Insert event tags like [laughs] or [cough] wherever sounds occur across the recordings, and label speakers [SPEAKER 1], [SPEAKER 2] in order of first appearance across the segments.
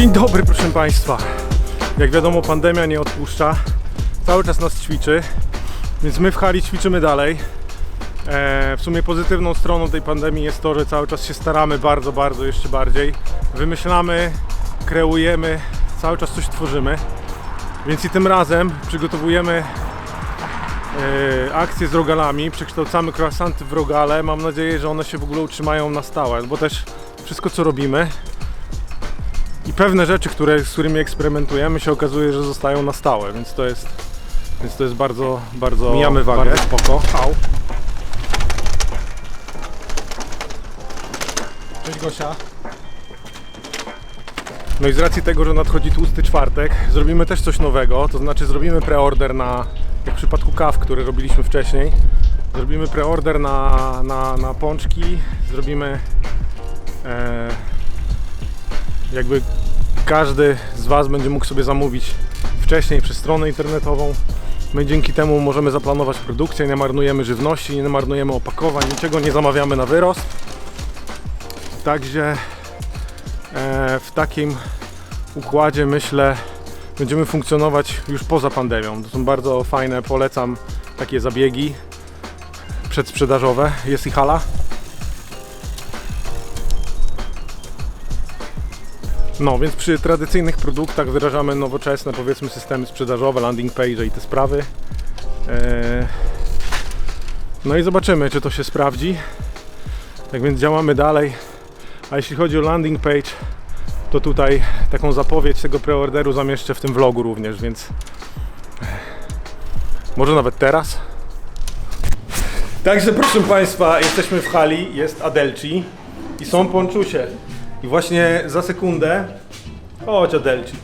[SPEAKER 1] Dzień dobry, proszę Państwa. Jak wiadomo, pandemia nie odpuszcza. Cały czas nas ćwiczy, więc my w hali ćwiczymy dalej. E, w sumie pozytywną stroną tej pandemii jest to, że cały czas się staramy bardzo, bardzo, jeszcze bardziej. Wymyślamy, kreujemy, cały czas coś tworzymy. Więc i tym razem przygotowujemy e, akcję z rogalami, przekształcamy croissanty w rogale. Mam nadzieję, że one się w ogóle utrzymają na stałe, bo też wszystko co robimy i pewne rzeczy, które, z którymi eksperymentujemy się okazuje, że zostają na stałe, więc to jest, więc to jest bardzo, bardzo,
[SPEAKER 2] Mijamy wagę.
[SPEAKER 1] bardzo spoko. Au.
[SPEAKER 2] Cześć Gosia.
[SPEAKER 1] No i z racji tego, że nadchodzi tłusty czwartek, zrobimy też coś nowego, to znaczy zrobimy preorder na, jak w przypadku kaw, które robiliśmy wcześniej, zrobimy preorder na, na, na pączki, zrobimy e, jakby każdy z Was będzie mógł sobie zamówić wcześniej przez stronę internetową. My dzięki temu możemy zaplanować produkcję, nie marnujemy żywności, nie marnujemy opakowań, niczego nie zamawiamy na wyrost. Także e, w takim układzie myślę będziemy funkcjonować już poza pandemią. To są bardzo fajne, polecam takie zabiegi przedsprzedażowe. Jest i hala. No, więc przy tradycyjnych produktach wyrażamy nowoczesne, powiedzmy, systemy sprzedażowe, landing page i te sprawy. E, No i zobaczymy, czy to się sprawdzi. Tak więc działamy dalej. A jeśli chodzi o landing page, to tutaj taką zapowiedź tego preorderu zamieszczę w tym vlogu również, więc może nawet teraz. Także proszę Państwa, jesteśmy w hali, jest Adelci i są ponczusie. I właśnie za sekundę, chodź Adelci,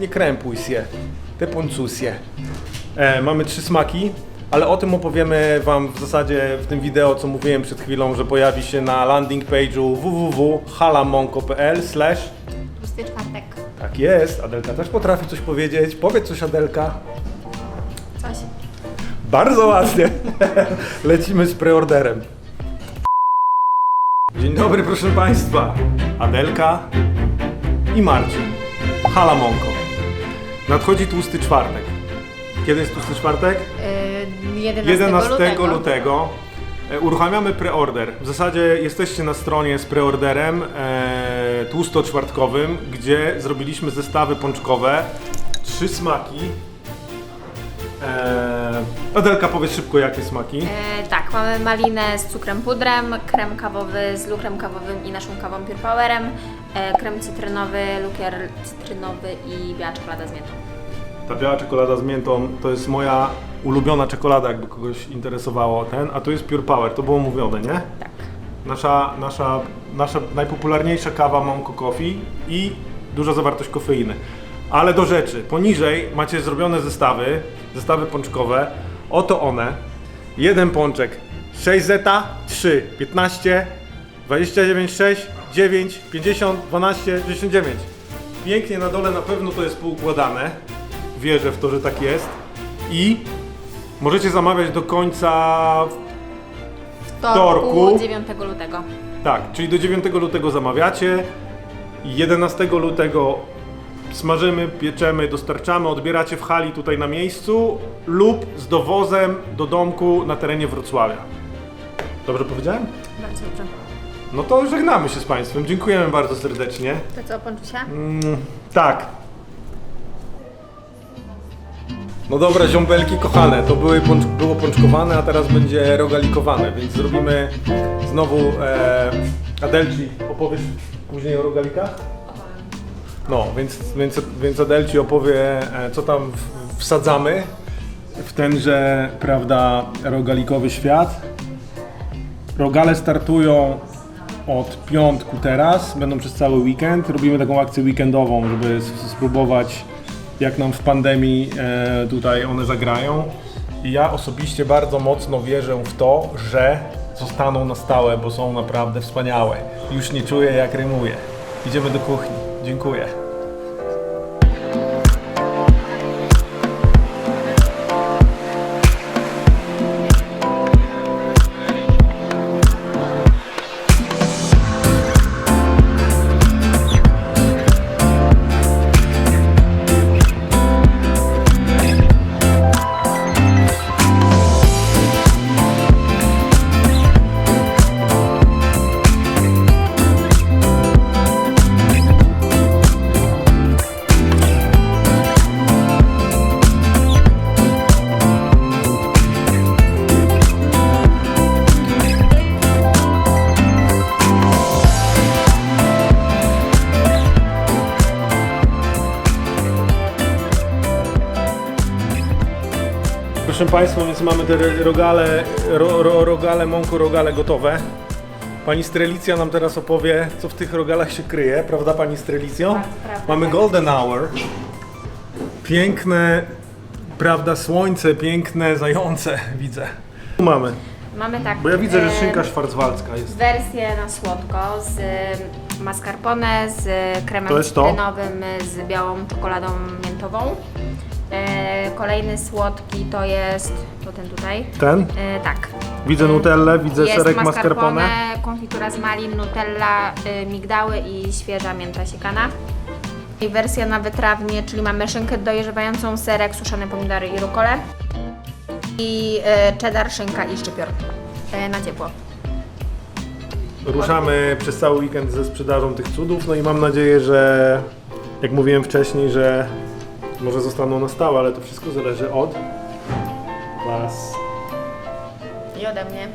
[SPEAKER 1] nie krępuj się, te poncusie. E, mamy trzy smaki, ale o tym opowiemy Wam w zasadzie w tym wideo, co mówiłem przed chwilą, że pojawi się na landing page'u www.halamonko.pl slash
[SPEAKER 3] czwartek.
[SPEAKER 1] Tak jest, Adelka też potrafi coś powiedzieć. Powiedz coś Adelka.
[SPEAKER 3] Coś.
[SPEAKER 1] Bardzo ładnie. [laughs] Lecimy z preorderem. Dzień dobry, proszę Państwa. Adelka i Marcin. Halamonko. Nadchodzi tłusty czwartek. Kiedy jest tłusty czwartek?
[SPEAKER 3] Yy, 11,
[SPEAKER 1] 11
[SPEAKER 3] lutego.
[SPEAKER 1] lutego. E, Uruchamiamy preorder. W zasadzie jesteście na stronie z preorderem e, tłusto-czwartkowym, gdzie zrobiliśmy zestawy pączkowe. Trzy smaki. E, Adelka, powiedz szybko jakie smaki.
[SPEAKER 3] Yy, tak, mamy malinę z cukrem pudrem, krem kawowy z lukrem kawowym i naszą kawą Pure Powerem, yy, krem cytrynowy, lukier cytrynowy i biała czekolada z miętą.
[SPEAKER 1] Ta biała czekolada z miętą to jest moja ulubiona czekolada, jakby kogoś interesowało ten, a to jest Pure Power, to było mówione, nie?
[SPEAKER 3] Tak.
[SPEAKER 1] Nasza, nasza, nasza najpopularniejsza kawa Monko Coffee i duża zawartość kofeiny. Ale do rzeczy. Poniżej macie zrobione zestawy, zestawy pączkowe. Oto one. Jeden pączek 6 zeta, 3, 15, 29, 6, 9, 50, 12, 69. Pięknie na dole na pewno to jest poukładane. Wierzę w to, że tak jest. I możecie zamawiać do końca Wtorku.
[SPEAKER 3] 9 lutego.
[SPEAKER 1] tak, czyli do 9 lutego zamawiacie, 11 lutego smażymy, pieczemy, dostarczamy, odbieracie w hali tutaj na miejscu lub z dowozem do domku na terenie Wrocławia. Dobrze powiedziałem?
[SPEAKER 3] Bardzo dobrze.
[SPEAKER 1] No to żegnamy się z Państwem. Dziękujemy bardzo serdecznie.
[SPEAKER 3] To co, Ponczusia?
[SPEAKER 1] Mm, tak. No dobra, ziąbelki kochane, to były pącz, było pączkowane, a teraz będzie rogalikowane, więc zrobimy znowu e, Adelci, opowiesz później o rogalikach? No, więc, więc, więc Adelci opowie, e, co tam wsadzamy w tenże, prawda, rogalikowy świat. Rogale startują od piątku teraz, będą przez cały weekend. Robimy taką akcję weekendową, żeby spróbować jak nam w pandemii e, tutaj one zagrają. I ja osobiście bardzo mocno wierzę w to, że zostaną na stałe, bo są naprawdę wspaniałe. Już nie czuję jak rymuję. Idziemy do kuchni. Dziękuję. Proszę Państwa, więc mamy te rogale, ro, ro, rogale, mąko, rogale gotowe. Pani Strelicja nam teraz opowie, co w tych rogalach się kryje, prawda Pani Strelicjo?
[SPEAKER 3] Tak, prawda,
[SPEAKER 1] mamy
[SPEAKER 3] tak.
[SPEAKER 1] golden hour. Piękne, prawda, słońce, piękne, zające [laughs] widzę. Tu mamy,
[SPEAKER 3] Mamy tak.
[SPEAKER 1] bo ja widzę, że szynka szwarcwaldzka jest.
[SPEAKER 3] Wersję na słodko z mascarpone, z kremem cytrynowym, z białą czekoladą miętową. E, kolejny słodki to jest, to ten tutaj.
[SPEAKER 1] Ten?
[SPEAKER 3] E, tak.
[SPEAKER 1] Widzę nutellę, widzę
[SPEAKER 3] Jest
[SPEAKER 1] serek
[SPEAKER 3] mascarpone, konfitura z malin, nutella, y, migdały i świeża mięta siekana. I wersja na wytrawnie, czyli mamy szynkę dojrzewającą, serek, suszone pomidory i rukole. I y, cheddar, szynka i szczypior y, na ciepło.
[SPEAKER 1] Ruszamy przez cały weekend ze sprzedażą tych cudów, no i mam nadzieję, że jak mówiłem wcześniej, że może zostaną na stałe, ale to wszystko zależy od Was.
[SPEAKER 3] I ode mnie.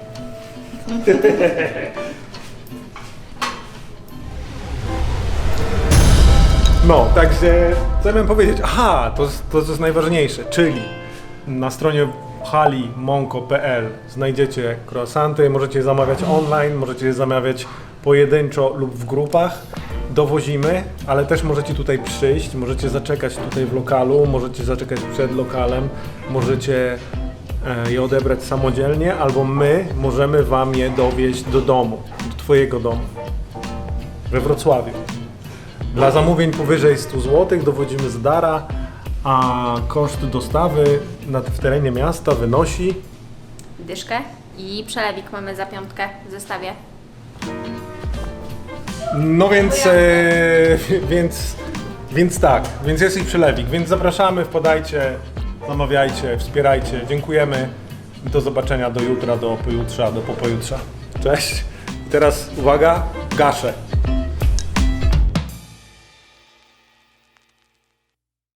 [SPEAKER 3] [laughs]
[SPEAKER 1] No, także co ja miałem powiedzieć? Aha, to, to co jest najważniejsze, czyli na stronie halimonko.pl znajdziecie croissanty, możecie je zamawiać online, możecie je zamawiać pojedynczo lub w grupach. Dowozimy, ale też możecie tutaj przyjść, możecie zaczekać tutaj w lokalu, możecie zaczekać przed lokalem, możecie e, je odebrać samodzielnie, albo my możemy Wam je dowieźć do domu, do Twojego domu we Wrocławiu. Dla zamówień powyżej 100 zł dowodzimy z dara, a koszt dostawy na, w terenie miasta wynosi
[SPEAKER 3] Dyszkę i przelewik mamy za piątkę w zestawie.
[SPEAKER 1] No więc, e, [laughs] więc, więc tak, więc jest ich przelewik, więc zapraszamy, wpadajcie, zamawiajcie, wspierajcie, dziękujemy. Do zobaczenia do jutra, do pojutrza, do popojutrza. Cześć. Teraz uwaga, gaszę.